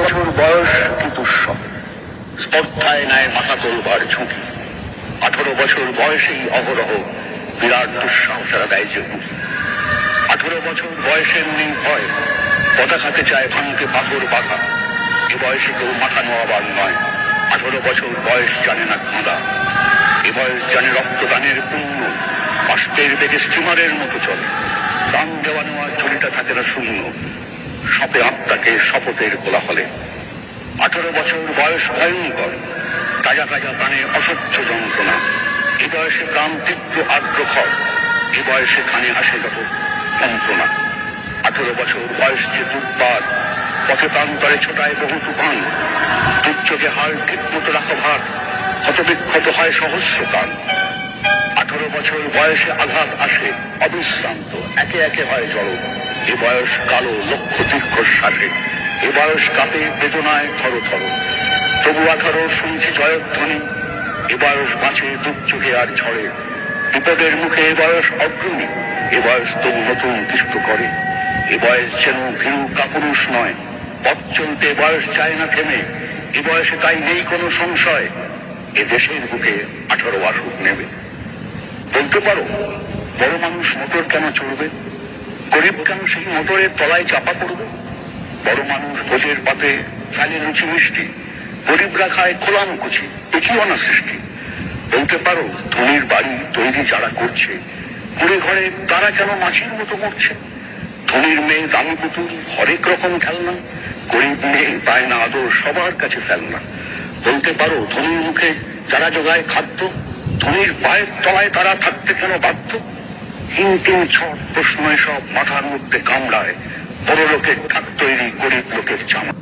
বছর বয়স কি স্পর্ধায় নেয় মাথা তোলবার ঝুঁকি। আঠারো বছর বয়সেই অহরহ বিরাট দুঃসাহসেরা দেয় যে আঠারো বছর বয়সের নেই ভয়, পতাকাতে চায় ভাঙতে পাথর বাধা। এ বয়সে কেউ মাথা নোয়াবার নয়, আঠারো বছর বয়স জানে না খাঁদা এ বয়স জানে রক্তদানের পুণ্য বাষ্পের বেগে স্টিমারের মতো চলে। প্রাণ দেওয়া নেওয়ার ঝুলিটা থাকে না শূন্য। সপে আত্মাকে শপথের কোলাহলে। আঠারো বছর বয়স ভয়ঙ্কর। তাজা তাজা প্রাণে অসহ্য যন্ত্রণা। এ বয়সে প্রাণ তীব্র আগ্রহর এ বয়সে কানে আসে যত যন্ত্রণা। আঠারো বছর বয়স যে দুর্বার, পথে প্রান্তরে ছোটায় বহু তুফান। দুর্যোগে হার ঠিক মতো রাখা ভার, ক্ষতবিক্ষত হয় সহস্র কান আঠারো বছর বয়সে আঘাত আসে অবিশ্রান্ত, একে একে হয় জড়। এ বয়স কালো লক্ষ্য দীর্ঘশ্বাসে। এ বয়স কাপে বেদনায় থর থর। তবু আঠারো শুনছি জয়ধ্বনি। এ বয়স বাঁচে দুর্যোগে আর ঝড়ে। বিপদের মুখে এ বয়স অগ্রণী। এ বয়স তবু নতুন কিছু করে। এ বয়স যেন ভীরু কাপুরুষ নয়। পথ চলতে বয়স চায় না থেমে। এ বয়সে তাই নেই কোনো সংশয়। এ দেশের বুকে আঠারো আসুক নেবে। বলতে পারো, বড় মানুষ মোটর কেন চড়বে? গরিব কেন সেই মোটরের তলায় চাপা পড়বে? বড় মানুষ ভোজের পাতে ফেলে লুচি মিষ্টি, গরিবরা খায় খোলাম কুচি একিও না সৃষ্টি। বলতে পারো, ধনির বাড়ি তৈরি যারা করছে, কুড়ে ঘরে তারা কেন মাছির মতো মরছে? ধনির মেয়ে দামি পুতুল, হরেক রকম খেলনা, গরিব মেয়ে পায় না আদর, সবার কাছে ফেলনা। বলতে পারো, ধনির মুখে যারা জোগায় খাদ্য, ধনির পায়ের তলায় তারা থাকতে কেন বাধ্য? হিং ছোট ছট প্রশ্ন এসব মাথার মধ্যে কামড়ায়। বড় লোকের ঠাক তৈরি গরিব লোকের জামা